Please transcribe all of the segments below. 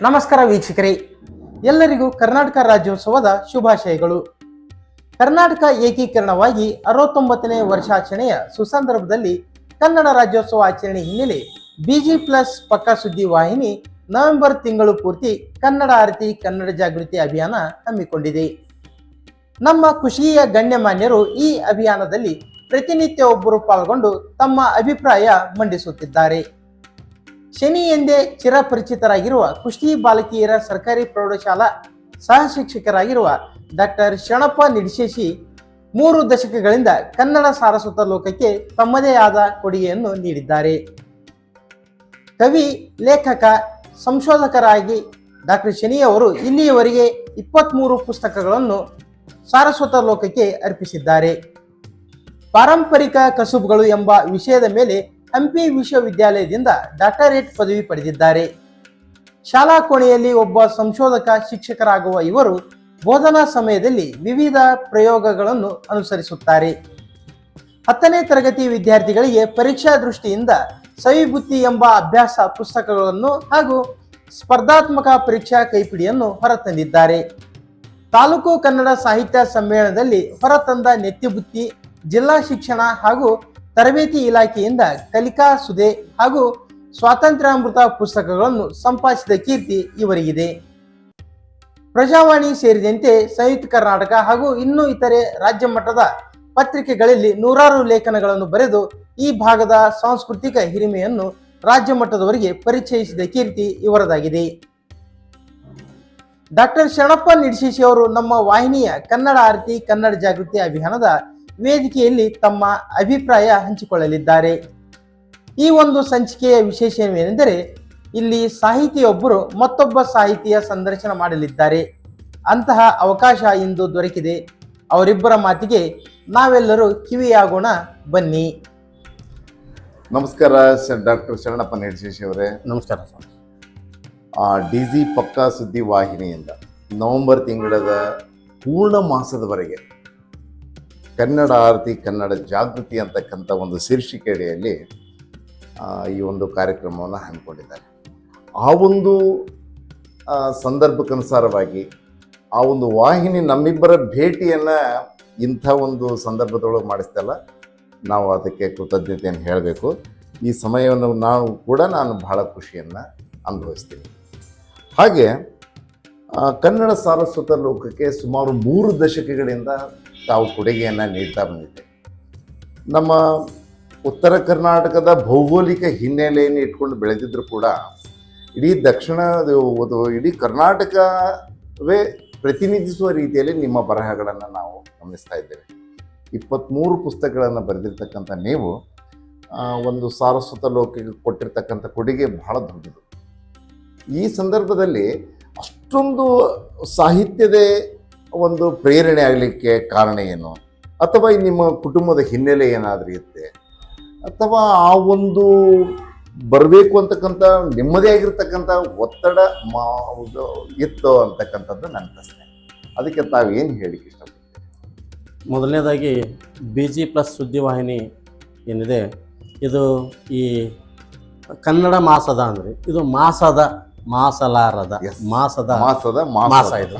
ನಮಸ್ಕಾರ ವೀಕ್ಷಕರೇ. ಎಲ್ಲರಿಗೂ ಕರ್ನಾಟಕ ರಾಜ್ಯೋತ್ಸವದ ಶುಭಾಶಯಗಳು. ಕರ್ನಾಟಕ ಏಕೀಕರಣವಾಗಿ ಅರವತ್ತೊಂಬತ್ತನೇ ವರ್ಷಾಚರಣೆಯ ಸುಸಂದರ್ಭದಲ್ಲಿ ಕನ್ನಡ ರಾಜ್ಯೋತ್ಸವ ಆಚರಣೆ ಹಿನ್ನೆಲೆ ಬಿಜಿ ಪ್ಲಸ್ ಪಕ್ಕ ಸುದ್ದಿ ವಾಹಿನಿ ನವೆಂಬರ್ ತಿಂಗಳು ಪೂರ್ತಿ ಕನ್ನಡ ಆರತಿ, ಕನ್ನಡ ಜಾಗೃತಿ ಅಭಿಯಾನ ಹಮ್ಮಿಕೊಂಡಿದೆ. ನಮ್ಮ ಖುಷಿಯ ಗಣ್ಯಮಾನ್ಯರು ಈ ಅಭಿಯಾನದಲ್ಲಿ ಪ್ರತಿನಿತ್ಯ ಒಬ್ಬರು ಪಾಲ್ಗೊಂಡು ತಮ್ಮ ಅಭಿಪ್ರಾಯ ಮಂಡಿಸುತ್ತಿದ್ದಾರೆ. ಶನಿ ಎಂದೇ ಚಿರಪರಿಚಿತರಾಗಿರುವ ಕುಸ್ತಿ ಬಾಲಕಿಯರ ಸರ್ಕಾರಿ ಪ್ರೌಢಶಾಲಾ ಸಹ ಶಿಕ್ಷಕರಾಗಿರುವ ಡಾಕ್ಟರ್ ಶರಣಪ್ಪ ನಿಡಿಶೇಷಿ ಮೂರು ದಶಕಗಳಿಂದ ಕನ್ನಡ ಸಾರಸ್ವತ ಲೋಕಕ್ಕೆ ತಮ್ಮದೇ ಆದ ಕೊಡುಗೆಯನ್ನು ನೀಡಿದ್ದಾರೆ. ಕವಿ, ಲೇಖಕ, ಸಂಶೋಧಕರಾಗಿ ಡಾಕ್ಟರ್ ಶನಿ ಅವರು ಇಲ್ಲಿಯವರೆಗೆ ಇಪ್ಪತ್ತ್ಮೂರು ಪುಸ್ತಕಗಳನ್ನು ಸಾರಸ್ವತ ಲೋಕಕ್ಕೆ ಅರ್ಪಿಸಿದ್ದಾರೆ. ಪಾರಂಪರಿಕ ಕಸುಬುಗಳು ಎಂಬ ವಿಷಯದ ಮೇಲೆ ಹಂಪಿ ವಿಶ್ವವಿದ್ಯಾಲಯದಿಂದ ಡಾಕ್ಟರೇಟ್ ಪದವಿ ಪಡೆದಿದ್ದಾರೆ. ಶಾಲಾ ಕೋಣೆಯಲ್ಲಿ ಒಬ್ಬ ಸಂಶೋಧಕ ಶಿಕ್ಷಕರಾಗುವ ಇವರು ಬೋಧನಾ ಸಮಯದಲ್ಲಿ ವಿವಿಧ ಪ್ರಯೋಗಗಳನ್ನು ಅನುಸರಿಸುತ್ತಾರೆ. ಹತ್ತನೇ ತರಗತಿ ವಿದ್ಯಾರ್ಥಿಗಳಿಗೆ ಪರೀಕ್ಷಾ ದೃಷ್ಟಿಯಿಂದ ಸವಿಬುತ್ತಿ ಎಂಬ ಅಭ್ಯಾಸ ಪುಸ್ತಕಗಳನ್ನು ಹಾಗೂ ಸ್ಪರ್ಧಾತ್ಮಕ ಪರೀಕ್ಷಾ ಕೈಪಿಡಿಯನ್ನು ಹೊರತಂದಿದ್ದಾರೆ. ತಾಲೂಕು ಕನ್ನಡ ಸಾಹಿತ್ಯ ಸಮ್ಮೇಳನದಲ್ಲಿ ಹೊರತಂದ ನೆತ್ತಿಬುತ್ತಿ, ಜಿಲ್ಲಾ ಶಿಕ್ಷಣ ಹಾಗೂ ತರಬೇತಿ ಇಲಾಖೆಯಿಂದ ಕಲಿಕಾ ಸುದೆ ಹಾಗೂ ಸ್ವಾತಂತ್ರ್ಯಾಮೃತ ಪುಸ್ತಕಗಳನ್ನು ಸಂಪಾದಿಸಿದ ಕೀರ್ತಿ ಇವರಿಗಿದೆ. ಪ್ರಜಾವಾಣಿ ಸೇರಿದಂತೆ ಸಂಯುಕ್ತ ಕರ್ನಾಟಕ ಹಾಗೂ ಇನ್ನೂ ಇತರೆ ರಾಜ್ಯ ಮಟ್ಟದ ಪತ್ರಿಕೆಗಳಲ್ಲಿ ನೂರಾರು ಲೇಖನಗಳನ್ನು ಬರೆದು ಈ ಭಾಗದ ಸಾಂಸ್ಕೃತಿಕ ಹಿರಿಮೆಯನ್ನು ರಾಜ್ಯ ಮಟ್ಟದವರಿಗೆ ಪರಿಚಯಿಸಿದ ಕೀರ್ತಿ ಇವರದಾಗಿದೆ. ಡಾಕ್ಟರ್ ಶರಣಪ್ಪ ನಿಡಿಶೇಶಿ ಅವರು ನಮ್ಮ ವಾಹಿನಿಯ ಕನ್ನಡ ಆರತಿ ಕನ್ನಡ ಜಾಗೃತಿ ಅಭಿಯಾನದ ವೇದಿಕೆಯಲ್ಲಿ ತಮ್ಮ ಅಭಿಪ್ರಾಯ ಹಂಚಿಕೊಳ್ಳಲಿದ್ದಾರೆ. ಈ ಒಂದು ಸಂಚಿಕೆಯ ವಿಶೇಷವೇನೆಂದರೆ ಇಲ್ಲಿ ಸಾಹಿತಿಯೊಬ್ಬರು ಮತ್ತೊಬ್ಬ ಸಾಹಿತಿಯ ಸಂದರ್ಶನ ಮಾಡಲಿದ್ದಾರೆ. ಅಂತಹ ಅವಕಾಶ ಇಂದು ದೊರಕಿದೆ. ಅವರಿಬ್ಬರ ಮಾತಿಗೆ ನಾವೆಲ್ಲರೂ ಕಿವಿಯಾಗೋಣ ಬನ್ನಿ. ನಮಸ್ಕಾರ ಡಾಕ್ಟರ್ ಶರಣಪ್ಪ ನಿರ್ಶೇಶಿ ಅವರೇ. ನಮಸ್ಕಾರ ಸ್ವಾಮಿ ಡಿ ಜಿ ಪಕ್ಕಾ ಸುದ್ದಿ ವಾಹಿನಿಯಿಂದ ನವೆಂಬರ್ ತಿಂಗಳದ ಪೂರ್ಣ ಮಾಸದವರೆಗೆ ಕನ್ನಡ ಆರತಿ ಕನ್ನಡ ಜಾಗೃತಿ ಅಂತಕ್ಕಂಥ ಒಂದು ಶೀರ್ಷಿಕೆಯಡಿಯಲ್ಲಿ ಈ ಒಂದು ಕಾರ್ಯಕ್ರಮವನ್ನು ಹಮ್ಮಿಕೊಂಡಿದ್ದಾರೆ. ಆ ಒಂದು ಸಂದರ್ಭಕ್ಕನುಸಾರವಾಗಿ ಆ ಒಂದು ವಾಹಿನಿ ನಮ್ಮಿಬ್ಬರ ಭೇಟಿಯನ್ನು ಇಂಥ ಒಂದು ಸಂದರ್ಭದೊಳಗೆ ಮಾಡಿಸ್ತಲ್ಲ, ನಾವು ಅದಕ್ಕೆ ಕೃತಜ್ಞತೆಯನ್ನು ಹೇಳಬೇಕು. ಈ ಸಮಯವನ್ನು ನಾವು ಕೂಡ ನಾನು ಬಹಳ ಖುಷಿಯನ್ನು ಅನುಭವಿಸ್ತೀನಿ. ಹಾಗೆ ಕನ್ನಡ ಸಾರಸ್ವತ ಲೋಕಕ್ಕೆ ಸುಮಾರು ಮೂರು ದಶಕಗಳಿಂದ ತಾವು ಕೊಡುಗೆಯನ್ನು ನೀಡ್ತಾ ಬಂದಿದೆ ನಮ್ಮ ಉತ್ತರ ಕರ್ನಾಟಕದ ಭೌಗೋಳಿಕ ಹಿನ್ನೆಲೆಯನ್ನು ಇಟ್ಕೊಂಡು ಬೆಳೆದಿದ್ರು ಕೂಡ ಇಡೀ ದಕ್ಷಿಣ ಇಡೀ ಕರ್ನಾಟಕವೇ ಪ್ರತಿನಿಧಿಸುವ ರೀತಿಯಲ್ಲಿ ನಿಮ್ಮ ಬರಹಗಳನ್ನು ನಾವು ಗಮನಿಸ್ತಾ ಇದ್ದೇವೆ. ಇಪ್ಪತ್ತ್ಮೂರು ಪುಸ್ತಕಗಳನ್ನು ಬರೆದಿರ್ತಕ್ಕಂಥ ನೀವು ಒಂದು ಸಾರಸ್ವತ ಲೋಕಕ್ಕೆ ಕೊಟ್ಟಿರ್ತಕ್ಕಂಥ ಕೊಡುಗೆ ಬಹಳ ದೊಡ್ಡದು. ಈ ಸಂದರ್ಭದಲ್ಲಿ ಅಷ್ಟೊಂದು ಸಾಹಿತ್ಯದ ಒಂದು ಪ್ರೇರಣೆ ಆಗಲಿಕ್ಕೆ ಕಾರಣ ಏನು? ಅಥವಾ ನಿಮ್ಮ ಕುಟುಂಬದ ಹಿನ್ನೆಲೆ ಏನಾದರೂ ಇರುತ್ತೆ ಅಥವಾ ಆ ಒಂದು ಬರಬೇಕು ಅಂತಕ್ಕಂಥ, ನಿಮ್ಮದೇ ಆಗಿರ್ತಕ್ಕಂಥ ಒತ್ತಡ ಮಾ ಇತ್ತು ಅಂತಕ್ಕಂಥದ್ದು ನನ್ನ ಪ್ರಶ್ನೆ. ಅದಕ್ಕೆ ತಾವೇನು ಹೇಳಿಕ್ಕೆ ಇಷ್ಟಪಡ್ತೀವಿ ಮೊದಲನೇದಾಗಿ ಬಿ ಜಿ ಪ್ಲಸ್ ಸುದ್ದಿವಾಹಿನಿ ಏನಿದೆ, ಇದು ಈ ಕನ್ನಡ ಮಾಸದ ಅಂದರೆ, ಇದು ಮಾಸದ ಮಾಸಲಾರದ ಮಾಸದ ಮಾಸದ ಮಾಸ ಇದು.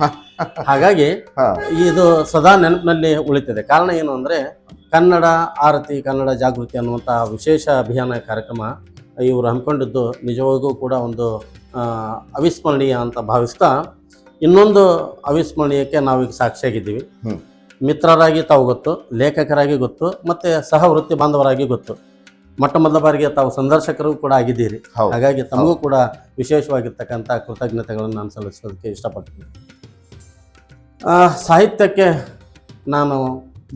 ಹಾಗಾಗಿ ಇದು ಸದಾ ನೆನಪಿನಲ್ಲಿ ಉಳಿತಿದೆ. ಕಾರಣ ಏನು ಅಂದರೆ ಕನ್ನಡ ಆರತಿ ಕನ್ನಡ ಜಾಗೃತಿ ಅನ್ನುವಂತಹ ವಿಶೇಷ ಅಭಿಯಾನ ಕಾರ್ಯಕ್ರಮ ಇವರು ಹಮ್ಮಿಕೊಂಡಿದ್ದು ನಿಜವಾಗೂ ಕೂಡ ಒಂದು ಅವಿಸ್ಮರಣೀಯ ಅಂತ ಭಾವಿಸ್ತಾ ಇನ್ನೊಂದು ಅವಿಸ್ಮರಣೀಯಕ್ಕೆ ನಾವೀಗ ಸಾಕ್ಷಿಯಾಗಿದ್ದೀವಿ. ಮಿತ್ರರಾಗಿ ತಾವು ಗೊತ್ತು ಲೇಖಕರಾಗಿ ಗೊತ್ತು ಮತ್ತು ಸಹ ವೃತ್ತಿ ಬಾಂಧವರಾಗಿ ಗೊತ್ತು. ಮೊಟ್ಟ ಮೊದಲ ಬಾರಿಗೆ ತಾವು ಸಂದರ್ಶಕರು ಕೂಡ ಆಗಿದ್ದೀರಿ. ಹಾಗಾಗಿ ತಮಗೂ ಕೂಡ ವಿಶೇಷವಾಗಿರ್ತಕ್ಕಂಥ ಕೃತಜ್ಞತೆಗಳನ್ನು ನಾನು ಸಲ್ಲಿಸೋದಕ್ಕೆ ಇಷ್ಟಪಡ್ತೀನಿ. ಸಾಹಿತ್ಯಕ್ಕೆ ನಾನು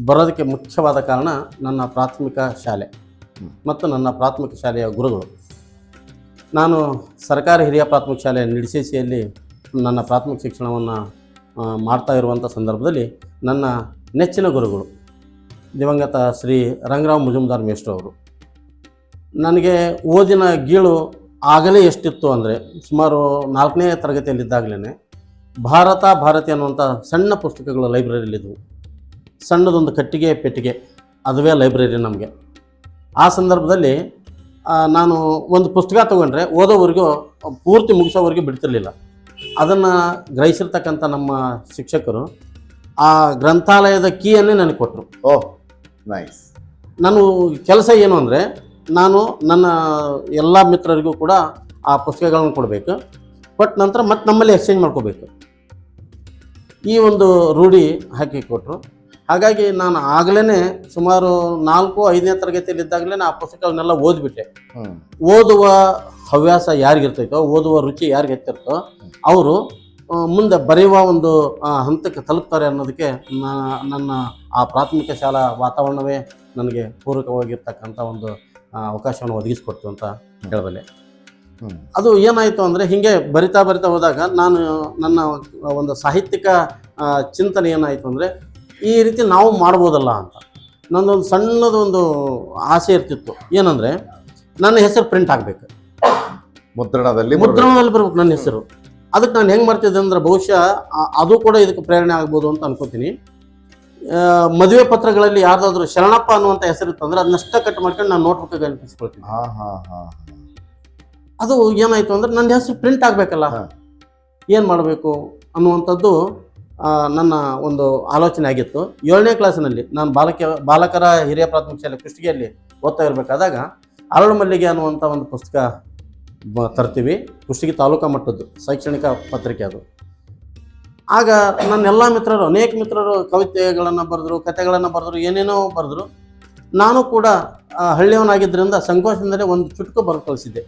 ಬರೋದಕ್ಕೆ ಮುಖ್ಯವಾದ ಕಾರಣ ನನ್ನ ಪ್ರಾಥಮಿಕ ಶಾಲೆ ಮತ್ತು ನನ್ನ ಪ್ರಾಥಮಿಕ ಶಾಲೆಯ ಗುರುಗಳು. ನಾನು ಸರ್ಕಾರಿ ಹಿರಿಯ ಪ್ರಾಥಮಿಕ ಶಾಲೆ ನಿಡಿಸಿಸಿಯಲ್ಲಿ ನನ್ನ ಪ್ರಾಥಮಿಕ ಶಿಕ್ಷಣವನ್ನು ಮಾಡ್ತಾ ಇರುವಂಥ ಸಂದರ್ಭದಲ್ಲಿ ನನ್ನ ನೆಚ್ಚಿನ ಗುರುಗಳು ದಿವಂಗತ ಶ್ರೀ ರಂಗರಾವ್ ಮುಜುಮ್ದಾರ್ ಮೇಷ್ಟ್ರು ಅವರು. ನನಗೆ ಓದಿನ ಗೀಳು ಆಗಲೇ ಎಷ್ಟಿತ್ತು ಅಂದರೆ ಸುಮಾರು ನಾಲ್ಕನೇ ತರಗತಿಯಲ್ಲಿದ್ದಾಗಲೇ ಭಾರತ ಭಾರತಿ ಅನ್ನುವಂಥ ಸಣ್ಣ ಪುಸ್ತಕಗಳು ಲೈಬ್ರರಿಲಿದ್ದವು ಸಣ್ಣದೊಂದು ಕಟ್ಟಿಗೆ ಪೆಟ್ಟಿಗೆ ಅದುವೇ ಲೈಬ್ರರಿ ನಮಗೆ. ಆ ಸಂದರ್ಭದಲ್ಲಿ ನಾನು ಒಂದು ಪುಸ್ತಕ ತೊಗೊಂಡ್ರೆ ಓದೋವರೆಗೂ ಪೂರ್ತಿ ಮುಗಿಸೋವರೆಗೂ ಬಿಡ್ತಿರಲಿಲ್ಲ. ಅದನ್ನು ಗ್ರಹಿಸಿರ್ತಕ್ಕಂಥ ನಮ್ಮ ಶಿಕ್ಷಕರು ಆ ಗ್ರಂಥಾಲಯದ ಕೀಯನ್ನೇ ನನಗೆ ಕೊಟ್ಟರು ಓಹ್ ನೈಸ್. ನಾನು ಕೆಲಸ ಏನು ಅಂದರೆ ನಾನು ನನ್ನ ಎಲ್ಲ ಮಿತ್ರರಿಗೂ ಕೂಡ ಆ ಪುಸ್ತಕಗಳನ್ನು ಕೊಡಬೇಕು. ಕೊಟ್ಟ ನಂತರ ಮತ್ತೆ ನಮ್ಮಲ್ಲಿ ಎಕ್ಸ್ಚೇಂಜ್ ಮಾಡ್ಕೋಬೇಕು. ಈ ಒಂದು ರೂಢಿ ಹಾಕಿ ಕೊಟ್ಟರು ಹಾಗಾಗಿ ನಾನು ಆಗಲೇ ಸುಮಾರು ನಾಲ್ಕು ಐದನೇ ತರಗತಿಯಲ್ಲಿದ್ದಾಗಲೇ ಆ ಪುಸ್ತಕಗಳನ್ನೆಲ್ಲ ಓದಿಬಿಟ್ಟೆ. ಓದುವ ಹವ್ಯಾಸ ಯಾರಿಗಿರ್ತೈತೋ ಓದುವ ರುಚಿ ಯಾರಿಗೆ ಹೆಚ್ಚಿರ್ತೋ ಅವರು ಮುಂದೆ ಬರೆಯುವ ಒಂದು ಹಂತಕ್ಕೆ ತಲುಪ್ತಾರೆ ಅನ್ನೋದಕ್ಕೆ ನನ್ನ ಆ ಪ್ರಾಥಮಿಕ ಶಾಲಾ ವಾತಾವರಣವೇ ನನಗೆ ಪೂರಕವಾಗಿರ್ತಕ್ಕಂಥ ಒಂದು ಅವಕಾಶವನ್ನು ಒದಗಿಸ್ಕೊಡ್ತು ಅಂತ ಹೇಳಬಲ್ಲೆ. ಅದು ಏನಾಯಿತು ಅಂದರೆ ಹೀಗೆ ಬರಿತಾ ಬರಿತಾ ಹೋದಾಗ ನಾನು ನನ್ನ ಒಂದು ಸಾಹಿತ್ಯಿಕ ಚಿಂತನೆ ಏನಾಯಿತು ಅಂದರೆ ಈ ರೀತಿ ನಾವು ಮಾಡ್ಬೋದಲ್ಲ ಅಂತ. ನನ್ನೊಂದು ಸಣ್ಣದೊಂದು ಆಸೆ ಇರ್ತಿತ್ತು. ಏನಂದರೆ ನನ್ನ ಹೆಸರು ಪ್ರಿಂಟ್ ಆಗಬೇಕು. ಮುದ್ರಣದಲ್ಲಿ ಮುದ್ರಣದಲ್ಲಿ ಬರ್ಬೇಕು ನನ್ನ ಹೆಸರು. ಅದಕ್ಕೆ ನಾನು ಹೆಂಗೆ ಮಾಡ್ತಿದ್ದೆ ಅಂದ್ರೆ ಬಹುಶಃ ಅದು ಕೂಡ ಇದಕ್ಕೆ ಪ್ರೇರಣೆ ಆಗ್ಬೋದು ಅಂತ ಅನ್ಕೋತೀನಿ. ಮದುವೆ ಪತ್ರಗಳಲ್ಲಿ ಯಾರ್ದಾದ್ರು ಶರಣಪ್ಪ ಅನ್ನುವಂತ ಹೆಸರು ಇತ್ತಂದ್ರೆ ಅದನ್ನಷ್ಟ ಕಟ್ ಮಾಡ್ಕೊಂಡು ನಾನು ಹಾ ಹಾ ಹಾ ಅದು ಏನಾಯ್ತು ಅಂದ್ರೆ ನನ್ನ ಹೆಸರು ಪ್ರಿಂಟ್ ಆಗಬೇಕಲ್ಲ? ಏನ್ ಮಾಡಬೇಕು ಅನ್ನುವಂಥದ್ದು ನನ್ನ ಒಂದು ಆಲೋಚನೆ ಆಗಿತ್ತು. ಏಳನೇ ಕ್ಲಾಸಿನಲ್ಲಿ ನಾನು ಬಾಲಕ ಬಾಲಕರ ಹಿರಿಯ ಪ್ರಾಥಮಿಕ ಶಾಲೆ ಕುಷ್ಟಗಿಯಲ್ಲಿ ಓದ್ತಾ ಇರಬೇಕಾದಾಗ ಅರಳು ಮಲ್ಲಿಗೆ ಅನ್ನುವಂಥ ಒಂದು ಪುಸ್ತಕ ಬ- ತರ್ತೀವಿ. ಕುಷ್ಟಗಿ ತಾಲೂಕಾ ಮಟ್ಟದ್ದು ಶೈಕ್ಷಣಿಕ ಪತ್ರಿಕೆ ಅದು. ಆಗ ನನ್ನ ಎಲ್ಲ ಮಿತ್ರರು ಅನೇಕ ಮಿತ್ರರು ಕವಿತೆಗಳನ್ನು ಬರೆದ್ರು ಕತೆಗಳನ್ನು ಬರೆದ್ರು ಏನೇನೋ ಬರೆದ್ರು ನಾನು ಕೂಡ ಹಳ್ಳಿಯವನಾಗಿದ್ದರಿಂದ ಸಂಕೋಚದಿಂದಲೇ ಒಂದು ಚುಟುಕು ಬರೆದು ಕಳಿಸಿದ್ದೆ.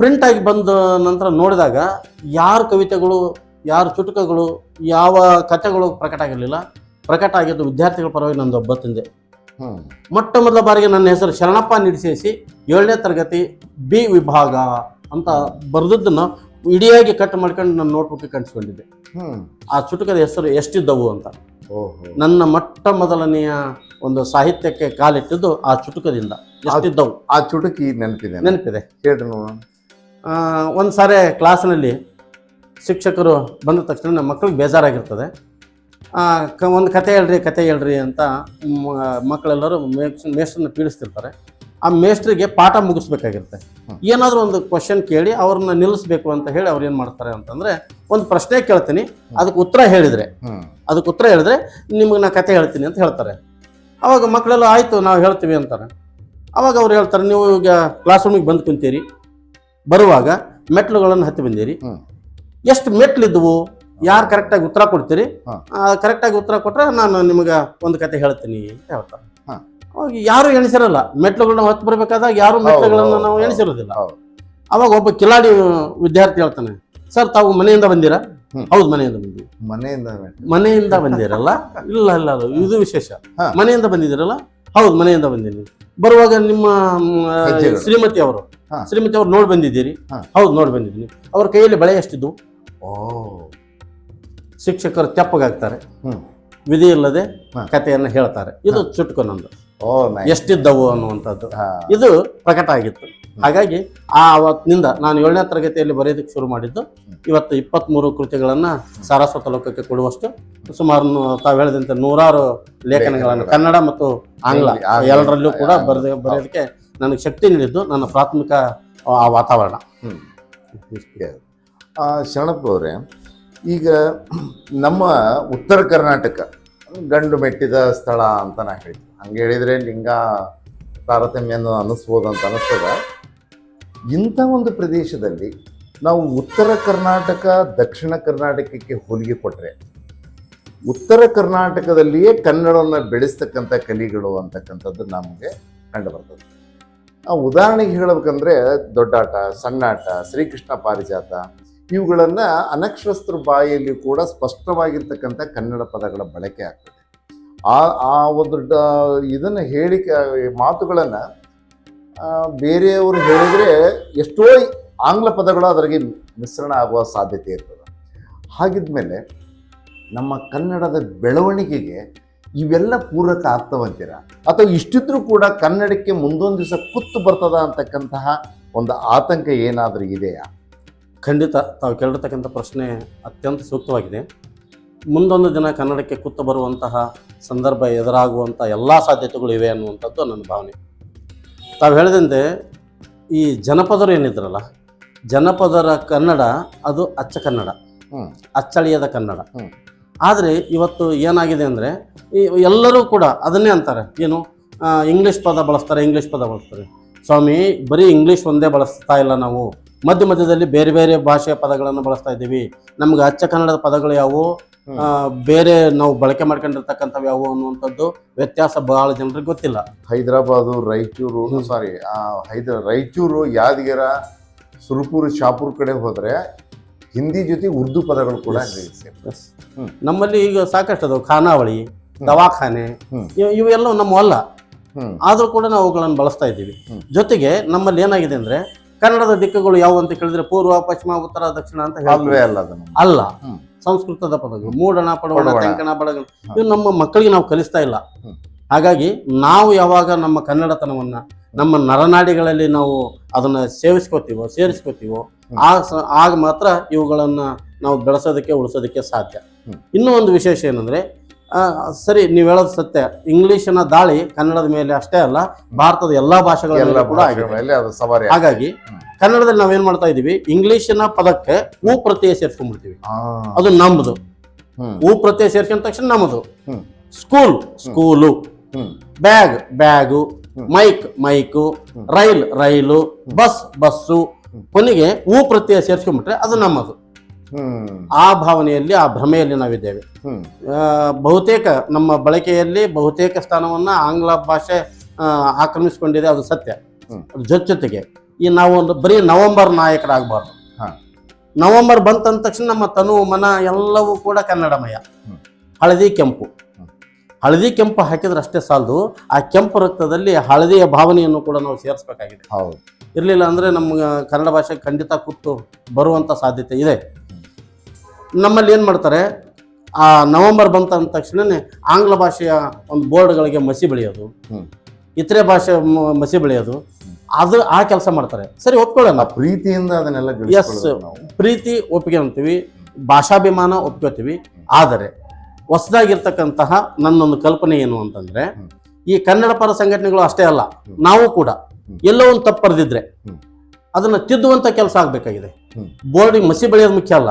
ಪ್ರಿಂಟಾಗಿ ಬಂದ ನಂತರ ನೋಡಿದಾಗ ಯಾರ ಕವಿತೆಗಳು ಯಾರ ಚುಟುಕಗಳು ಯಾವ ಕಥೆಗಳು ಪ್ರಕಟ ಆಗಿರಲಿಲ್ಲ. ಪ್ರಕಟ ಆಗಿದ್ದು ವಿದ್ಯಾರ್ಥಿಗಳ ಪರವಾಗಿ ನಂದು ಒಬ್ಬ ತಂದೆ ಹ್ಮ್. ಮೊಟ್ಟ ಮೊದಲ ಬಾರಿಗೆ ನನ್ನ ಹೆಸರು ಶರಣಪ್ಪ ನಿಡಿಸೇಸಿ ಏಳನೇ ತರಗತಿ ಬಿ ವಿಭಾಗ ಅಂತ ಬರೆದದ್ದನ್ನು ಇಡಿಯಾಗಿ ಕಟ್ ಮಾಡ್ಕೊಂಡು ನನ್ನ ನೋಟ್ಬುಕ್ ಕಂಡಿಸ್ಕೊಂಡಿದ್ದೆ ಹ್ಮ್. ಆ ಚುಟುಕದ ಹೆಸರು ಎಷ್ಟಿದ್ದವು ಅಂತ. ಓಹೋ. ನನ್ನ ಮೊಟ್ಟ ಮೊದಲನೆಯ ಒಂದು ಸಾಹಿತ್ಯಕ್ಕೆ ಕಾಲಿಟ್ಟಿದ್ದು ಆ ಚುಟುಕದಿಂದ. ಎಷ್ಟಿದ್ದವು? ಆ ಚುಟುಕಿ ನೆನಪಿದೆ ನೆನಪಿದೆ. ಒಂದು ಸಾರಿ ಕ್ಲಾಸ್ನಲ್ಲಿ ಶಿಕ್ಷಕರು ಬಂದ ತಕ್ಷಣ ನಮ್ಮ ಮಕ್ಳಿಗೆ ಬೇಜಾರಾಗಿರ್ತದೆ. ಒಂದು ಕತೆ ಹೇಳ್ರಿ ಕತೆ ಹೇಳ್ರಿ ಅಂತ ಮಕ್ಕಳೆಲ್ಲರೂ ಮೇಸ್ ಮೇಷ್ಟ್ರನ್ನ ಪೀಡಿಸ್ತಿರ್ತಾರೆ. ಆ ಮೇಸ್ಟ್ರಿಗೆ ಪಾಠ ಮುಗಿಸ್ಬೇಕಾಗಿರುತ್ತೆ. ಏನಾದರೂ ಒಂದು ಕ್ವಶನ್ ಕೇಳಿ ಅವ್ರನ್ನ ನಿಲ್ಲಿಸ್ಬೇಕು ಅಂತ ಹೇಳಿ ಅವ್ರು ಏನು ಮಾಡ್ತಾರೆ ಅಂತಂದರೆ ಒಂದು ಪ್ರಶ್ನೆ ಕೇಳ್ತೀನಿ ಅದಕ್ಕೆ ಉತ್ತರ ಹೇಳಿದರೆ. ಅದಕ್ಕೆ ಉತ್ತರ ಹೇಳಿದ್ರೆ ನಿಮಗೆ ನಾ ಕತೆ ಹೇಳ್ತೀನಿ ಅಂತ ಹೇಳ್ತಾರೆ. ಅವಾಗ ಮಕ್ಕಳೆಲ್ಲ ಆಯಿತು ನಾವು ಹೇಳ್ತೀವಿ ಅಂತಾರೆ. ಅವಾಗ ಅವ್ರು ಹೇಳ್ತಾರೆ ನೀವು ಈಗ ಕ್ಲಾಸ್ ರೂಮಿಗೆ ಬಂದು ಕುಂತೀರಿ. ಬರುವಾಗ ಮೆಟ್ಲುಗಳನ್ನು ಹತ್ತಿ ಬಂದಿರಿ. ಎಷ್ಟು ಮೆಟ್ಲಿದ್ವು ಯಾರು ಕರೆಕ್ಟಾಗಿ ಉತ್ತರ ಕೊಡ್ತೀರಿ? ಕರೆಕ್ಟಾಗಿ ಉತ್ತರ ಕೊಟ್ಟರೆ ನಾನು ನಿಮಗೆ ಒಂದು ಕತೆ ಹೇಳ್ತೀನಿ ಅಂತ ಹೇಳ್ತಾರೆ. ಯಾರು ಎಣಿಸಿರಲ್ಲ. ಮೆಟ್ಲುಗಳನ್ನ ಹೊತ್ತು ಬರಬೇಕಾದಾಗ ಯಾರು ಮೆಟ್ಲುಗಳನ್ನ ನಾವು ಎಣಿಸಿರೋದಿಲ್ಲ. ಅವಾಗ ಒಬ್ಬ ಕಿಲಾಡಿ ವಿದ್ಯಾರ್ಥಿ ಹೇಳ್ತಾನೆ ಸರ್ ತಾವು ಮನೆಯಿಂದ ಬಂದಿರಾ? ಹೌದು ಮನೆಯಿಂದ ಬಂದಿವಿ. ಮನೆಯಿಂದ ಮನೆಯಿಂದ ಬಂದಿರಲ್ಲ? ಇಲ್ಲ ಇಲ್ಲ ಇದು ವಿಶೇಷ. ಮನೆಯಿಂದ ಬಂದಿದ್ದೀರಲ್ಲ? ಹೌದು ಮನೆಯಿಂದ ಬಂದಿದ್ದೀನಿ. ಬರುವಾಗ ನಿಮ್ಮ. ಶ್ರೀಮತಿ ಅವರು ಶ್ರೀಮತಿ ಅವ್ರು ನೋಡಿ ಬಂದಿದ್ದೀರಿ? ಹೌದು ನೋಡಿ ಬಂದಿದ್ದೀನಿ. ಅವ್ರ ಕೈಯಲ್ಲಿ ಬಳೆ ಎಷ್ಟಿದ್ದು? ಓ. ಶಿಕ್ಷಕರು ತೆಪ್ಪಗಾಗ್ತಾರೆ. ವಿಧಿ ಇಲ್ಲದೆ ಕಥೆಯನ್ನು ಹೇಳ್ತಾರೆ. ಇದು ಚುಟುಕು ನಂದು. ಎಷ್ಟಿದ್ದವು ಅನ್ನುವಂಥದ್ದು. ಇದು ಪ್ರಕಟ ಆಗಿತ್ತು. ಹಾಗಾಗಿ ಆ ಅವತ್ತಿನಿಂದ ನಾನು ಏಳನೇ ತರಗತಿಯಲ್ಲಿ ಬರೆಯೋದಕ್ಕೆ ಶುರು ಮಾಡಿದ್ದು ಇವತ್ತು ಇಪ್ಪತ್ತ್ಮೂರು ಕೃತಿಗಳನ್ನು ಸಾರಸ್ವತ ಲೋಕಕ್ಕೆ ಕೊಡುವಷ್ಟು ಸುಮಾರು ತಾವು ಹೇಳಿದಂತೆ ನೂರಾರು ಲೇಖನಗಳನ್ನು ಕನ್ನಡ ಮತ್ತು ಆಂಗ್ಲ ಎರಡರಲ್ಲೂ ಕೂಡ. ಬರೆದ ಬರೆಯೋದಕ್ಕೆ ನನಗೆ ಶಕ್ತಿ ನೀಡಿದ್ದು ನನ್ನ ಪ್ರಾಥಮಿಕ ಆ ವಾತಾವರಣ. ಶರಣಪ್ಪ ಅವರೇ ಈಗ ನಮ್ಮ ಉತ್ತರ ಕರ್ನಾಟಕ ಗಂಡು ಮೆಟ್ಟಿದ ಸ್ಥಳ ಅಂತ ನಾ ಹೇಳ್ತೀನಿ ಹಂಗೆ ಹೇಳಿದ್ರೆ ಲಿಂಗ ತಾರತಮ್ಯನ ಅನ್ನಿಸ್ಬೋದು ಅಂತ ಅನ್ನಿಸ್ತದೆ. ಇಂಥ ಒಂದು ಪ್ರದೇಶದಲ್ಲಿ ನಾವು ಉತ್ತರ ಕರ್ನಾಟಕ, ದಕ್ಷಿಣ ಕರ್ನಾಟಕಕ್ಕೆ ಹೋಲಿಗೆ ಕೊಟ್ಟರೆ ಉತ್ತರ ಕರ್ನಾಟಕದಲ್ಲಿಯೇ ಕನ್ನಡವನ್ನು ಬೆಳೆಸ್ತಕ್ಕಂಥ ಕಲಿಗಳು ಅಂತಕ್ಕಂಥದ್ದು ನಮಗೆ ಕಂಡುಬರ್ತದೆ. ನಾವು ಉದಾಹರಣೆಗೆ ಹೇಳಬೇಕಂದ್ರೆ ದೊಡ್ಡಾಟ, ಸಣ್ಣಾಟ, ಶ್ರೀಕೃಷ್ಣ ಪಾರಿಜಾತ, ಇವುಗಳನ್ನು ಅನಕ್ಷರಸ್ಥರ ಬಾಯಿಯಲ್ಲಿ ಕೂಡ ಸ್ಪಷ್ಟವಾಗಿರ್ತಕ್ಕಂಥ ಕನ್ನಡ ಪದಗಳ ಬಳಕೆ ಆಗ್ತದೆ. ಆ ಆ ಒಂದು ಇದನ್ನು ಹೇಳಿಕೆ, ಮಾತುಗಳನ್ನು ಬೇರೆಯವರು ಹೇಳಿದರೆ ಎಷ್ಟೋ ಆಂಗ್ಲ ಪದಗಳು ಅದರಿಗೆ ಮಿಶ್ರಣ ಆಗುವ ಸಾಧ್ಯತೆ ಇರ್ತದೆ. ಹಾಗಿದ್ಮೇಲೆ ನಮ್ಮ ಕನ್ನಡದ ಬೆಳವಣಿಗೆಗೆ ಇವೆಲ್ಲ ಪೂರಕ ಆಗ್ತವಂತೀರ? ಅಥವಾ ಇಷ್ಟಿದ್ರೂ ಕೂಡ ಕನ್ನಡಕ್ಕೆ ಮುಂದೊಂದು ದಿವಸ ಕುತ್ತು ಬರ್ತದ ಅಂತಕ್ಕಂತಹ ಒಂದು ಆತಂಕ ಏನಾದರೂ ಇದೆಯಾ? ಖಂಡಿತ, ತಾವು ಕೇಳಿರ್ತಕ್ಕಂಥ ಪ್ರಶ್ನೆ ಅತ್ಯಂತ ಸೂಕ್ತವಾಗಿದೆ. ಮುಂದೊಂದು ದಿನ ಕನ್ನಡಕ್ಕೆ ಕುತ್ತು ಬರುವಂತಹ ಸಂದರ್ಭ ಎದುರಾಗುವಂಥ ಎಲ್ಲ ಸಾಧ್ಯತೆಗಳು ಇವೆ ಅನ್ನುವಂಥದ್ದು ನನ್ನ ಭಾವನೆ. ತಾವು ಹೇಳಿದಂತೆ ಈ ಜನಪದರು ಏನಿದ್ರಲ್ಲ ಜನಪದರ ಕನ್ನಡ ಅದು ಅಚ್ಚ ಕನ್ನಡ ಅಚ್ಚಳಿಯದ ಕನ್ನಡ. ಆದರೆ ಇವತ್ತು ಏನಾಗಿದೆ ಅಂದರೆ ಈ ಎಲ್ಲರೂ ಕೂಡ ಅದನ್ನೇ ಅಂತಾರೆ ಏನು ಇಂಗ್ಲೀಷ್ ಪದ ಬಳಸ್ತಾರೆ ಇಂಗ್ಲೀಷ್ ಪದ ಬಳಸ್ತಾರೆ. ಸ್ವಾಮಿ ಬರೀ ಇಂಗ್ಲೀಷ್ ಒಂದೇ ಬಳಸ್ತಾ ಇಲ್ಲ ನಾವು. ಮಧ್ಯ ಮಧ್ಯದಲ್ಲಿ ಬೇರೆ ಬೇರೆ ಭಾಷೆಯ ಪದಗಳನ್ನು ಬಳಸ್ತಾ ಇದ್ದೀವಿ. ನಮ್ಗೆ ಅಚ್ಚ ಕನ್ನಡದ ಪದಗಳು ಯಾವುವು? ಬೇರೆ ನಾವು ಬಳಕೆ ಮಾಡ್ಕೊಂಡಿರ್ತಕ್ಕಂಥವು ಯಾವುವು ಅನ್ನುವಂಥದ್ದು ವ್ಯತ್ಯಾಸ ಬಹಳ ಜನರಿಗೆ ಗೊತ್ತಿಲ್ಲ. ಹೈದರಾಬಾದು ರಾಯಚೂರು ಸಾರಿ ಹೈದ್ರ ರಾಯಚೂರು ಯಾದಗಿರ ಸುರಪುರ ಶಾಪುರ್ ಕಡೆ ಹೋದ್ರೆ ಹಿಂದಿ ಜೊತೆ ಉರ್ದು ಪದಗಳು ಕೂಡ. ನಮ್ಮಲ್ಲಿ ಈಗ ಸಾಕಷ್ಟು ಅದು ಖಾನಾವಳಿ ದವಾಖಾನೆ ಇವೆಲ್ಲವೂ ನಮ್ಮ ಹ್ಮ್. ಆದರೂ ಕೂಡ ನಾವು ಅವುಗಳನ್ನು ಬಳಸ್ತಾ ಇದ್ದೀವಿ. ಜೊತೆಗೆ ನಮ್ಮಲ್ಲಿ ಏನಾಗಿದೆ ಅಂದ್ರೆ ಕನ್ನಡದ ದಿಕ್ಕುಗಳು ಯಾವ ಅಂತ ಕೇಳಿದ್ರೆ ಪೂರ್ವ ಪಶ್ಚಿಮ ಉತ್ತರ ದಕ್ಷಿಣ ಅಂತ ಹೇಳಿ ಅಲ್ಲ ಅಲ್ಲ. ಸಂಸ್ಕೃತದ ಪದಗಳು ಮೂಡಣ ಪಡವಣ. ತೆಂಕಣ ಬಡಗಣ. ಇವು ನಮ್ಮ ಮಕ್ಕಳಿಗೆ ನಾವು ಕಲಿಸ್ತಾ ಇಲ್ಲ ಹಾಗಾಗಿ ನಾವು ಯಾವಾಗ ನಮ್ಮ ಕನ್ನಡತನವನ್ನ ನಮ್ಮ ನರನಾಡಿಗಳಲ್ಲಿ ನಾವು ಅದನ್ನ ಸೇವಿಸ್ಕೋತೀವೋ ಸೇರಿಸ್ಕೋತೀವೋ. ಆ ಆಗ ಮಾತ್ರ ಇವುಗಳನ್ನು ನಾವು ಬೆಳೆಸೋದಕ್ಕೆ ಉಳಿಸೋದಕ್ಕೆ ಸಾಧ್ಯ. ಇನ್ನೂ ಒಂದು ವಿಶೇಷ ಏನಂದರೆ ಸರಿ ನೀವು ಹೇಳೋದು ಸತ್ಯ ಇಂಗ್ಲಿಷಿನ ದಾಳಿ ಕನ್ನಡದ ಮೇಲೆ ಅಷ್ಟೇ ಅಲ್ಲ ಭಾರತದ ಎಲ್ಲಾ ಭಾಷೆಗಳ ಮೇಲೆ ಕೂಡ ಆಗಿದೆ ಸವಾರಿ ಹಾಗಾಗಿ. ಕನ್ನಡದಲ್ಲಿ ನಾವೇನ್ ಮಾಡ್ತಾ ಇದೀವಿ? ಇಂಗ್ಲಿಷ್ನ ಪದಕ್ಕೆ ಹೂ ಪ್ರತ್ಯಯ ಸೇರ್ಸ್ಕೊಂಡ್ಬಿಡ್ತೀವಿ. ಅದು ನಮ್ಮದು ಹೂ ಪ್ರತ್ಯಯ ಸೇರ್ಕೊಂಡ ತಕ್ಷಣ ನಮ್ಮದು school school. Bag bag. Mic mic. Rail rail. Bus bus. ಕೊನೆಗೆ ಹೂ ಪ್ರತ್ಯಯ ಸೇರ್ಸ್ಕೊಂಡ್ಬಿಟ್ರೆ ಅದು ನಮ್ಮದು. ಆ ಭಾವನೆಯಲ್ಲಿ ಆ ಭ್ರಮೆಯಲ್ಲಿ ನಾವಿದ್ದೇವೆ. ಬಹುತೇಕ ನಮ್ಮ ಬಳಕೆಯಲ್ಲಿ ಬಹುತೇಕ ಸ್ಥಾನವನ್ನ ಆಂಗ್ಲ ಭಾಷೆ ಆಕ್ರಮಿಸಿಕೊಂಡಿದೆ. ಅದು ಸತ್ಯ. ಜೊತೆಗೆ ಈ ನಾವು ಒಂದು ಬರೀ ನವೆಂಬರ್ ನಾಯಕರಾಗಬಾರ್ದು. ನವಂಬರ್ ನವೆಂಬರ್ ಬಂತ ತಕ್ಷಣ ನಮ್ಮ ತನು ಮನ ಎಲ್ಲವೂ ಕೂಡ ಕನ್ನಡಮಯ. ಹಳದಿ ಕೆಂಪು. ಹಳದಿ ಕೆಂಪು ಹಾಕಿದ್ರೆ ಅಷ್ಟೇ ಸಾಲದು ಆ ಕೆಂಪು ರಕ್ತದಲ್ಲಿ ಹಳದಿಯ ಭಾವನೆಯನ್ನು ಕೂಡ ನಾವು ಸೇರಿಸಬೇಕಾಗಿದೆ. ಹೌದು. ಇರಲಿಲ್ಲ ಅಂದರೆ ನಮ್ಗೆ ಕನ್ನಡ ಭಾಷೆ ಖಂಡಿತ ಕೂತು ಬರುವಂಥ ಸಾಧ್ಯತೆ ಇದೆ. ನಮ್ಮಲ್ಲಿ ಏನು ಮಾಡ್ತಾರೆ ಆ ನವೆಂಬರ್ ಬಂತ ಅಂದ ತಕ್ಷಣನೇ ಆಂಗ್ಲ ಭಾಷೆಯ ಒಂದು ಬೋರ್ಡ್ಗಳಿಗೆ ಮಸಿ ಬೆಳೆಯೋದು. ಇತರೆ ಭಾಷೆ ಮಸಿ ಬೆಳೆಯೋದು. ಅದು ಆ ಕೆಲಸ ಮಾಡ್ತಾರೆ. ಸರಿ ಒಪ್ಕೊಳ್ಳೋಣ. ಪ್ರೀತಿಯಿಂದ ಅದನ್ನೆಲ್ಲ ಎಸ್ ಪ್ರೀತಿ ಒಪ್ಪಿಗೆ ಅಂತೀವಿ ಭಾಷಾಭಿಮಾನ ಒಪ್ಕೋತೀವಿ. ಆದರೆ ಹೊಸದಾಗಿರ್ತಕ್ಕಂತಹ ನನ್ನೊಂದು ಕಲ್ಪನೆ ಏನು ಅಂತಂದ್ರೆ ಈ ಕನ್ನಡ ಪರ ಸಂಘಟನೆಗಳು ಅಷ್ಟೇ ಅಲ್ಲ. ನಾವು ಕೂಡ ಎಲ್ಲೋ ಒಂದು ತಪ್ಪು ಬರೆದಿದ್ರೆ. ಅದನ್ನ ತಿದ್ದುವಂತ ಕೆಲಸ ಆಗಬೇಕಾಗಿದೆ. ಬೋರ್ಡಿಗೆ ಮಸಿ ಬೆಳೆಯೋದು ಮುಖ್ಯ ಅಲ್ಲ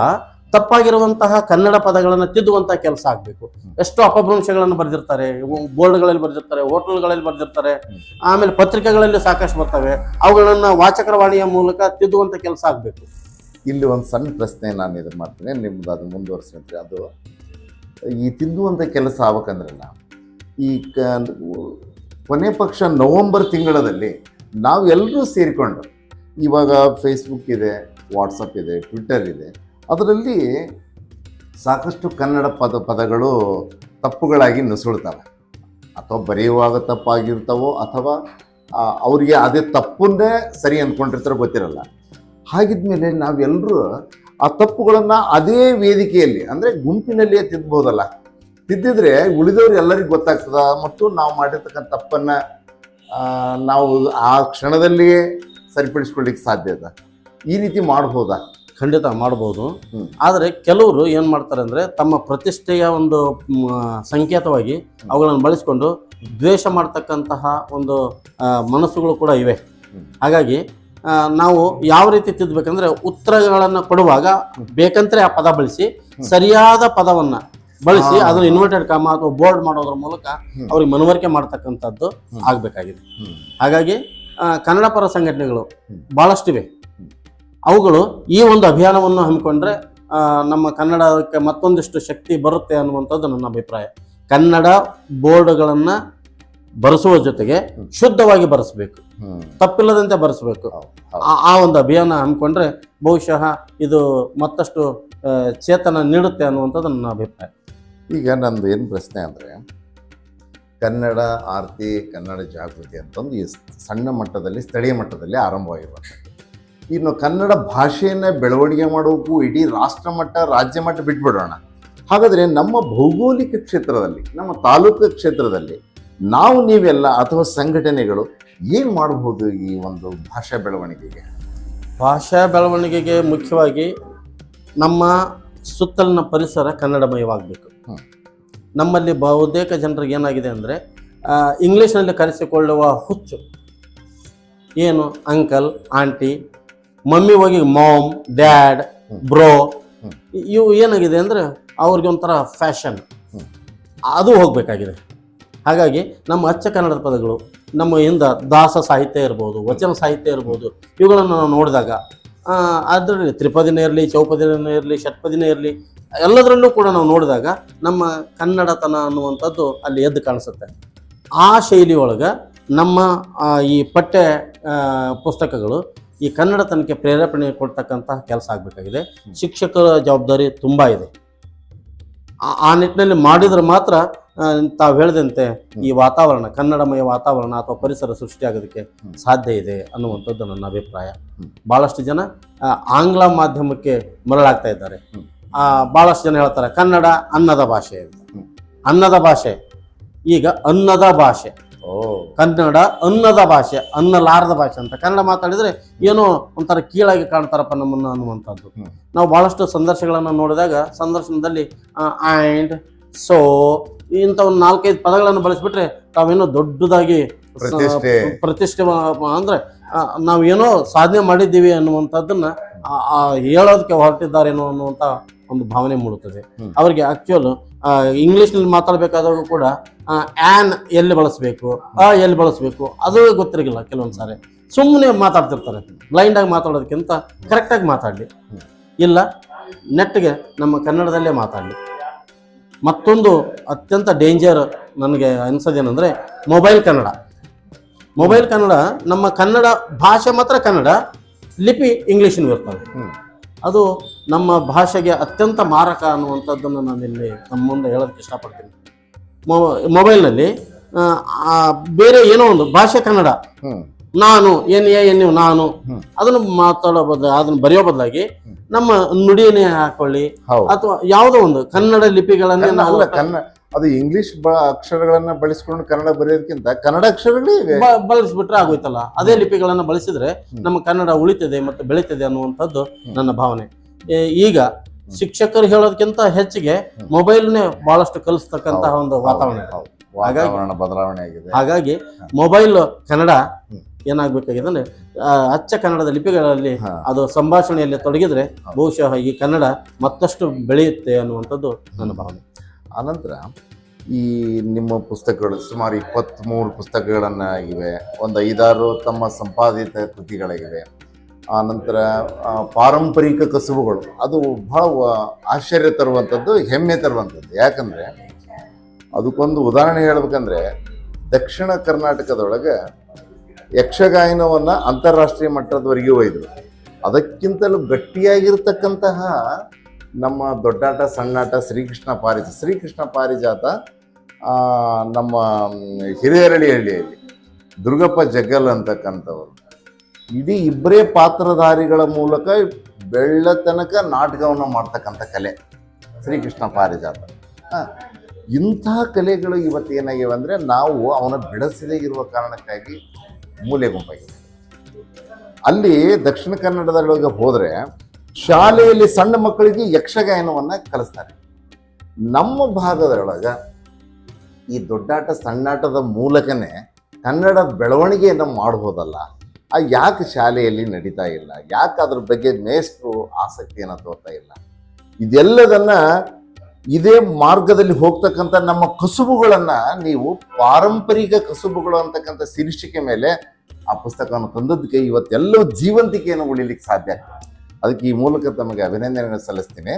ತಪ್ಪಾಗಿರುವಂತಹ ಕನ್ನಡ ಪದಗಳನ್ನು ತಿದ್ದುವಂತಹ ಕೆಲಸ ಆಗಬೇಕು. ಎಷ್ಟು ಅಪಭ್ರಂಶಗಳನ್ನು ಬರೆದಿರ್ತಾರೆ ಬೋರ್ಡ್ಗಳಲ್ಲಿ ಬರೆದಿರ್ತಾರೆ ಹೋಟೆಲ್ಗಳಲ್ಲಿ ಬರೆದಿರ್ತಾರೆ ಆಮೇಲೆ ಪತ್ರಿಕೆಗಳಲ್ಲಿ ಸಾಕಷ್ಟು ಬರ್ತವೆ. ಅವುಗಳನ್ನು ವಾಚಕರ ವಾಣಿಯ ಮೂಲಕ ತಿದ್ದುವಂತ ಕೆಲಸ ಆಗಬೇಕು. ಇಲ್ಲಿ ಒಂದು ಸಣ್ಣ ಪ್ರಶ್ನೆ ನಾನು ಇದನ್ನು ಮಾಡ್ತೇನೆ ನಿಮ್ದು ಅದು ಮುಂದುವರ್ಸ್ಕೊಂಡ್ರೆ ಅದು ಈ ತಿದ್ದುವಂಥ ಕೆಲಸ ಆಗ್ಬೇಕಂದ್ರಲ್ಲ ಈ ಕ ಕೊನೆ ಪಕ್ಷ ನವಂಬರ್ ತಿಂಗಳಲ್ಲಿ ನಾವೆಲ್ಲರೂ ಸೇರಿಕೊಂಡು ಇವಾಗ ಫೇಸ್ಬುಕ್ ಇದೆ ವಾಟ್ಸಪ್ ಇದೆ ಟ್ವಿಟ್ಟರ್ ಇದೆ ಅದರಲ್ಲಿ ಸಾಕಷ್ಟು ಕನ್ನಡ ಪದ ಪದಗಳು ತಪ್ಪುಗಳಾಗಿ ನುಸುಳ್ತವೆ. ಅಥವಾ ಬರೆಯುವಾಗ ತಪ್ಪಾಗಿರ್ತಾವೋ ಅಥವಾ ಅವರಿಗೆ ಅದೇ ತಪ್ಪನ್ನೇ ಸರಿ ಅಂದ್ಕೊಂಡಿರ್ತಾರೋ ಗೊತ್ತಿರಲ್ಲ. ಹಾಗಿದ್ಮೇಲೆ ನಾವೆಲ್ಲರೂ ಆ ತಪ್ಪುಗಳನ್ನು ಅದೇ ವೇದಿಕೆಯಲ್ಲಿ, ಅಂದರೆ ಗುಂಪಿನಲ್ಲಿಯೇ ತಿದ್ದಬಹುದಲ್ಲ ತಿದ್ದಿದ್ರೆ ಉಳಿದವ್ರು ಎಲ್ಲರಿಗೂ ಗೊತ್ತಾಗ್ತದ ಮತ್ತು ನಾವು ಮಾಡಿರ್ತಕ್ಕಂಥ ತಪ್ಪನ್ನು ನಾವು ಆ ಕ್ಷಣದಲ್ಲಿಯೇ ಸರಿಪಡಿಸ್ಕೊಳ್ಳಿಕ್ಕೆ ಸಾಧ್ಯದ ಈ ರೀತಿ ಮಾಡ್ಬೋದಾ? ಖಂಡಿತ ಮಾಡ್ಬೋದು. ಆದರೆ ಕೆಲವರು ಏನು ಮಾಡ್ತಾರೆ ಅಂದರೆ ತಮ್ಮ ಪ್ರತಿಷ್ಠೆಯ ಒಂದು ಸಂಕೇತವಾಗಿ ಅವುಗಳನ್ನು ಬಳಸಿಕೊಂಡು ದ್ವೇಷ ಮಾಡ್ತಕ್ಕಂತಹ ಒಂದು ಮನಸ್ಸುಗಳು ಕೂಡ ಇವೆ ಹಾಗಾಗಿ ನಾವು ಯಾವ ರೀತಿ ತಿದ್ದಬೇಕಂದ್ರೆ ಉತ್ತರಗಳನ್ನು ಕೊಡುವಾಗ ಬೇಕಂದ್ರೆ ಆ ಪದ ಬಳಸಿ ಸರಿಯಾದ ಪದವನ್ನ ಬಳಸಿ. ಅದನ್ನು ಇನ್ವರ್ಟೆಡ್ ಕಾಮ ಅಥವಾ ಬೋರ್ಡ್ ಮಾಡೋದ್ರ ಮೂಲಕ. ಅವ್ರಿಗೆ ಮನವರಿಕೆ ಮಾಡ್ತಕ್ಕಂಥದ್ದು. ಆಗಬೇಕಾಗಿದೆ ಹಾಗಾಗಿ ಕನ್ನಡ ಪರ ಸಂಘಟನೆಗಳು ಹ್ಮ್. ಅವುಗಳು ಈ ಒಂದು ಅಭಿಯಾನವನ್ನು ಹಮ್ಮಿಕೊಂಡ್ರೆ ನಮ್ಮ ಕನ್ನಡಕ್ಕೆ ಮತ್ತೊಂದಿಷ್ಟು ಶಕ್ತಿ ಬರುತ್ತೆ ಅನ್ನುವಂಥದ್ದು ನನ್ನ ಅಭಿಪ್ರಾಯ. ಕನ್ನಡ ಬೋರ್ಡ್ಗಳನ್ನು ಬರೆಸುವ ಜೊತೆಗೆ ಶುದ್ಧವಾಗಿ ಬರೆಸಬೇಕು. ತಪ್ಪಿಲ್ಲದಂತೆ ಬರೆಸಬೇಕು. ಆ ಒಂದು ಅಭಿಯಾನ ಹಮ್ಮಿಕೊಂಡ್ರೆ ಬಹುಶಃ ಇದು ಮತ್ತಷ್ಟು ಚೇತನ ನೀಡುತ್ತೆ ಅನ್ನುವಂಥದ್ದು ನನ್ನ ಅಭಿಪ್ರಾಯ. ಈಗ ನಂದು ಏನು ಪ್ರಶ್ನೆ ಅಂದರೆ, ಕನ್ನಡ ಆರತಿ, ಕನ್ನಡ ಜಾಗೃತಿ ಅಂತಂದು ಈ ಸಣ್ಣ ಮಟ್ಟದಲ್ಲಿ, ಸ್ಥಳೀಯ ಮಟ್ಟದಲ್ಲಿ ಆರಂಭವಾಗಿರುವಂಥದ್ದು. ಇನ್ನು ಕನ್ನಡ ಭಾಷೆಯನ್ನು ಬೆಳವಣಿಗೆ ಮಾಡೋಕ್ಕೂ ಇಡೀ ರಾಷ್ಟ್ರ ಮಟ್ಟ ರಾಜ್ಯ ಮಟ್ಟ ಬಿಟ್ಬಿಡೋಣ. ಹಾಗಾದರೆ ನಮ್ಮ ಭೌಗೋಳಿಕ ಕ್ಷೇತ್ರದಲ್ಲಿ ನಮ್ಮ ತಾಲೂಕು ಕ್ಷೇತ್ರದಲ್ಲಿ ನಾವು ನೀವೆಲ್ಲ ಅಥವಾ ಸಂಘಟನೆಗಳು ಏನು ಮಾಡಬಹುದು ಈ ಒಂದು ಭಾಷಾ ಬೆಳವಣಿಗೆಗೆ? ಭಾಷಾ ಬೆಳವಣಿಗೆಗೆ ಮುಖ್ಯವಾಗಿ ನಮ್ಮ ಸುತ್ತಲಿನ ಪರಿಸರ ಕನ್ನಡಮಯವಾಗಬೇಕು. ನಮ್ಮಲ್ಲಿ ಬಹುತೇಕ ಜನರಿಗೆ ಏನಾಗಿದೆ ಅಂದರೆ ಇಂಗ್ಲೀಷ್ನಲ್ಲಿ ಕರೆಸಿಕೊಳ್ಳುವ ಹುಚ್ಚು. ಏನು? ಅಂಕಲ್ ಆಂಟಿ ಮಮ್ಮಿ ಹೋಗಿ ಮಾಮ್ ಡ್ಯಾಡ್ ಬ್ರೋ. ಇವು ಏನಾಗಿದೆ ಅಂದ್ರೆ ಅವ್ರಿಗೆ ಒಂಥರ ಫ್ಯಾಷನ್ ಅದು ಹೋಗಬೇಕಾಗಿದೆ. ಹಾಗಾಗಿ ನಮ್ಮ ಅಚ್ಚ ಕನ್ನಡದ ಪದಗಳು ನಮ್ಮ ಹಿಂದ ದಾಸ ಸಾಹಿತ್ಯ ಇರ್ಬೋದು ವಚನ ಸಾಹಿತ್ಯ ಇರ್ಬೋದು ಇವುಗಳನ್ನು ನಾವು ನೋಡಿದಾಗ ಅದರಲ್ಲಿ ತ್ರಿಪದಿನೇ ಇರಲಿ ಚೌಪದಿನೇ ಇರಲಿ ಷಟ್ಪದಿನೇ ಇರಲಿ ಎಲ್ಲದರಲ್ಲೂ ಕೂಡ ನಾವು ನೋಡಿದಾಗ ನಮ್ಮ ಕನ್ನಡತನ ಅನ್ನುವಂಥದ್ದು ಅಲ್ಲಿ ಎದ್ದು ಕಾಣಿಸುತ್ತೆ. ಆ ಶೈಲಿ ಒಳಗೆ ನಮ್ಮ ಈ ಪಠ್ಯ ಪುಸ್ತಕಗಳು ಈ ಕನ್ನಡತನಕ್ಕೆ ಪ್ರೇರೇಪಣೆ ಕೊಡ್ತಕ್ಕಂತಹ ಕೆಲಸ ಆಗಬೇಕಾಗಿದೆ. ಶಿಕ್ಷಕರ ಜವಾಬ್ದಾರಿ ತುಂಬ ಇದೆ. ಆ- ನಿಟ್ಟಿನಲ್ಲಿ ಮಾಡಿದ್ರೆ ಮಾತ್ರ ತಾವು ಹೇಳಿದಂತೆ ಈ ವಾತಾವರಣ, ಕನ್ನಡಮಯ ವಾತಾವರಣ ಅಥವಾ ಪರಿಸರ ಸೃಷ್ಟಿಯಾಗೋದಕ್ಕೆ ಸಾಧ್ಯ ಇದೆ ಅನ್ನುವಂಥದ್ದು ನನ್ನ ಅಭಿಪ್ರಾಯ. ಭಾಳಷ್ಟು ಜನ ಆಂಗ್ಲ ಮಾಧ್ಯಮಕ್ಕೆ ಮರಳಾಗ್ತಾ ಇದ್ದಾರೆ. ಭಾಳಷ್ಟು ಜನ ಹೇಳ್ತಾರೆ ಕನ್ನಡ ಅನ್ನದ ಭಾಷೆ ಅನ್ನದ ಭಾಷೆ. ಈಗ ಅನ್ನದ ಭಾಷೆ. ಕನ್ನಡ ಅನ್ನದ ಭಾಷೆ ಅನ್ನಲಾರದ ಭಾಷೆ ಅಂತ. ಕನ್ನಡ ಮಾತಾಡಿದ್ರೆ ಏನೋ ಒಂಥರ ಕೀಳಾಗಿ ಕಾಣ್ತಾರಪ್ಪ ನಮ್ಮನ್ನ ಅನ್ನುವಂಥದ್ದು. ನಾವು ಬಹಳಷ್ಟು ಸಂದರ್ಶಗಳನ್ನು ನೋಡಿದಾಗ ಸಂದರ್ಶನದಲ್ಲಿ ಆ್ಯಂಡ್ ಸೋ ಇಂಥ ಒಂದು ನಾಲ್ಕೈದು ಪದಗಳನ್ನು ಬಳಸಿಬಿಟ್ರೆ ತಾವೇನೋ ದೊಡ್ಡದಾಗಿ ಪ್ರತಿಷ್ಠೆ. ಅಂದ್ರೆ ನಾವೇನೋ ಸಾಧನೆ ಮಾಡಿದ್ದೀವಿ ಅನ್ನುವಂಥದ್ದನ್ನ ಹೇಳೋದಕ್ಕೆ ಹೊರಟಿದ್ದಾರೇನೋ ಅನ್ನುವಂಥ ಒಂದು ಭಾವನೆ ಮೂಡುತ್ತದೆ. ಅವರಿಗೆ ಅವರಿಗೆ ಆಕ್ಚುಲ್ ಇಂಗ್ಲಿಷ್ನಲ್ಲಿ ಮಾತಾಡಬೇಕಾದಾಗ ಕೂಡ ಆನ್ ಎಲ್ಲಿ ಬಳಸಬೇಕು ಆ ಎಲ್ಲಿ ಬಳಸಬೇಕು ಅದು ಗೊತ್ತಿರಲಿಲ್ಲ ಕೆಲವೊಂದು ಸಾರಿ. ಸುಮ್ಮನೆ ಮಾತಾಡ್ತಿರ್ತಾರೆ. ಬ್ಲೈಂಡ್ ಆಗಿ ಮಾತಾಡೋದಕ್ಕಿಂತ ಕರೆಕ್ಟಾಗಿ ಮಾತಾಡಲಿ. ಇಲ್ಲ ನೆಟ್ಗೆ ನಮ್ಮ ಕನ್ನಡದಲ್ಲೇ ಮಾತಾಡಲಿ. ಮತ್ತೊಂದು ಅತ್ಯಂತ ಡೇಂಜರ್ ನನಗೆ ಅನಿಸೋದೇನೆಂದರೆ ಮೊಬೈಲ್ ಕನ್ನಡ. ಮೊಬೈಲ್ ಕನ್ನಡ ನಮ್ಮ ಕನ್ನಡ ಭಾಷೆ ಮಾತ್ರ ಕನ್ನಡ ಲಿಪಿ ಇಂಗ್ಲೀಷಿನ ಇರ್ತವೆ. ಅದು ನಮ್ಮ ಭಾಷೆಗೆ ಅತ್ಯಂತ ಮಾರಕ ಅನ್ನುವಂಥದ್ದನ್ನು ನಾನಿಲ್ಲಿ ಇಲ್ಲಿ ನಮ್ಮ ಮುಂದೆ ಹೇಳೋದಕ್ಕೆ ಇಷ್ಟಪಡ್ತೀನಿ. ಮೊ- ಮೊಬೈಲ್ನಲ್ಲಿ ಬೇರೆ ಏನೋ ಒಂದು ಭಾಷೆ ಕನ್ನಡ. ನಾನು ಎನ್ ಯು ನಾನು. ಅದನ್ನು ಮಾತಾಡೋ ಬದಲು ಅದನ್ನು ಬರೆಯೋ ಬದಲಾಗಿ ನಮ್ಮ ನುಡಿಯನ್ನೇ ಹಾಕೊಳ್ಳಿ ಅಥವಾ ಯಾವುದೋ ಒಂದು ಕನ್ನಡ ಲಿಪಿಗಳನ್ನೇ ನಾವು ಅದು ಇಂಗ್ಲಿಷ್ ಬ ಅಕ್ಷರಗಳನ್ನ ಬಳಸ್ಕೊಂಡು ಕನ್ನಡ ಬರೆಯೋದಕ್ಕಿಂತ ಕನ್ನಡ ಅಕ್ಷರಗಳೇ ಇವೆ. ಬಳಸ್ಬಿಟ್ರೆ ಆಗೋಯ್ತಲ್ಲ? ಅದೇ ಲಿಪಿಗಳನ್ನ ಬಳಸಿದ್ರೆ ನಮ್ಮ ಕನ್ನಡ ಉಳಿತದೆ ಮತ್ತು ಬೆಳೀತದೆ ಅನ್ನುವಂಥದ್ದು ನನ್ನ ಭಾವನೆ. ಈಗ ಶಿಕ್ಷಕರು ಹೇಳೋದಕ್ಕಿಂತ ಹೆಚ್ಚಿಗೆ. ಮೊಬೈಲ್ನೇ ಬಹಳಷ್ಟು ಕಲಿಸ್ತಕ್ಕಂತಹ ಒಂದು ವಾತಾವರಣ. ವಾತಾವರಣ ಬದಲಾವಣೆ ಆಗಿದೆ. ಹಾಗಾಗಿ ಮೊಬೈಲ್ ಕನ್ನಡ. ಏನಾಗಬೇಕಾಗಿದೆ ಅಂದ್ರೆ ಅಚ್ಚ ಕನ್ನಡದ ಲಿಪಿಗಳಲ್ಲಿ ಅದು ಸಂಭಾಷಣೆಯಲ್ಲಿ ತೊಡಗಿದ್ರೆ. ಬಹುಶಃ ಈ ಕನ್ನಡ ಮತ್ತಷ್ಟು ಬೆಳೆಯುತ್ತೆ ಅನ್ನುವಂಥದ್ದು ನನ್ನ ಭಾವನೆ. ಆನಂತರ ಈ ನಿಮ್ಮ ಪುಸ್ತಕಗಳು ಸುಮಾರು ಇಪ್ಪತ್ತ್ಮೂರು ಪುಸ್ತಕಗಳನ್ನು ಇವೆ, ಒಂದು ಐದಾರು ತಮ್ಮ ಸಂಪಾದಿತ ಕೃತಿಗಳಾಗಿವೆ ಆನಂತರ ಪಾರಂಪರಿಕ ಕಸುಬುಗಳು, ಅದು ಬಹಳ ಆಶ್ಚರ್ಯ ತರುವಂಥದ್ದು ಹೆಮ್ಮೆ ತರುವಂಥದ್ದು ಯಾಕಂದರೆ, ಅದಕ್ಕೊಂದು ಉದಾಹರಣೆ ಹೇಳ್ಬೇಕಂದ್ರೆ, ದಕ್ಷಿಣ ಕರ್ನಾಟಕದೊಳಗೆ ಯಕ್ಷಗಾಯನವನ್ನು ಅಂತಾರಾಷ್ಟ್ರೀಯ ಮಟ್ಟದವರೆಗೂ ಒಯ್ದರು. ಅದಕ್ಕಿಂತಲೂ ಗಟ್ಟಿಯಾಗಿರ್ತಕ್ಕಂತಹ ನಮ್ಮ ದೊಡ್ಡಾಟ, ಸಣ್ಣಾಟ ಶ್ರೀಕೃಷ್ಣ ಪಾರಿಜಾತ. ಶ್ರೀಕೃಷ್ಣ ಪಾರಿಜಾತ ನಮ್ಮ ಹಿರಿಯರಳಿಹಳ್ಳಿಯಲ್ಲಿ ದುರ್ಗಪ್ಪ ಜಗ್ಗಲ್ ಅಂತಕ್ಕಂಥವ್ರು. ಇಡೀ ಇಬ್ಬರೇ ಪಾತ್ರಧಾರಿಗಳ ಮೂಲಕ ಬೆಳ್ಳತನಕ ನಾಟಕವನ್ನು ಮಾಡ್ತಕ್ಕಂಥ ಕಲೆ. ಶ್ರೀಕೃಷ್ಣ ಪಾರಿಜಾತ. ಇಂತಹ ಕಲೆಗಳು ಇವತ್ತು ಏನಾಗಿವೆ ಅಂದರೆ ನಾವು ಅವನ ಬಿಡಸದೇ ಇರುವ ಕಾರಣಕ್ಕಾಗಿ ಮೂಲೆ ಗುಂಪಾಗಿದೆ. ಅಲ್ಲಿ ದಕ್ಷಿಣ ಕನ್ನಡದೊಳಗೆ ಹೋದರೆ ಶಾಲೆಯಲ್ಲಿ ಸಣ್ಣ ಮಕ್ಕಳಿಗೆ ಯಕ್ಷಗಾಯನವನ್ನು ಕಲಿಸ್ತಾರೆ. ನಮ್ಮ ಭಾಗದೊಳಗೆ ಈ ದೊಡ್ಡಾಟ ಸಣ್ಣಾಟದ ಮೂಲಕನೇ ಕನ್ನಡ ಬೆಳವಣಿಗೆಯನ್ನು ಮಾಡ್ಬೋದಲ್ಲ. ಆ ಯಾಕೆ ಶಾಲೆಯಲ್ಲಿ ನಡೀತಾ ಇಲ್ಲ? ಯಾಕೆ ಅದ್ರ ಬಗ್ಗೆ ಮೇಷ್ಟ್ರು ಆಸಕ್ತಿಯನ್ನು ತೋರ್ತಾ ಇಲ್ಲ? ಇದೆಲ್ಲದನ್ನು ಇದೇ ಮಾರ್ಗದಲ್ಲಿ ಹೋಗ್ತಕ್ಕಂಥ ನಮ್ಮ ಕಸುಬುಗಳನ್ನು ನೀವು ಪಾರಂಪರಿಕ ಕಸುಬುಗಳು ಅಂತಕ್ಕಂಥ ಶೀರ್ಷಿಕೆ ಮೇಲೆ ಆ ಪುಸ್ತಕವನ್ನು ತಂದದ್ದಕ್ಕೆ ಇವತ್ತೆಲ್ಲವೂ ಜೀವಂತಿಕೆಯನ್ನು ಉಳಿಲಿಕ್ಕೆ ಸಾಧ್ಯ ಆಗ್ತದೆ. ಅದಕ್ಕೆ ಈ ಮೂಲಕ ತಮಗೆ ಅಭಿನಂದನೆ ಸಲ್ಲಿಸ್ತೀನಿ.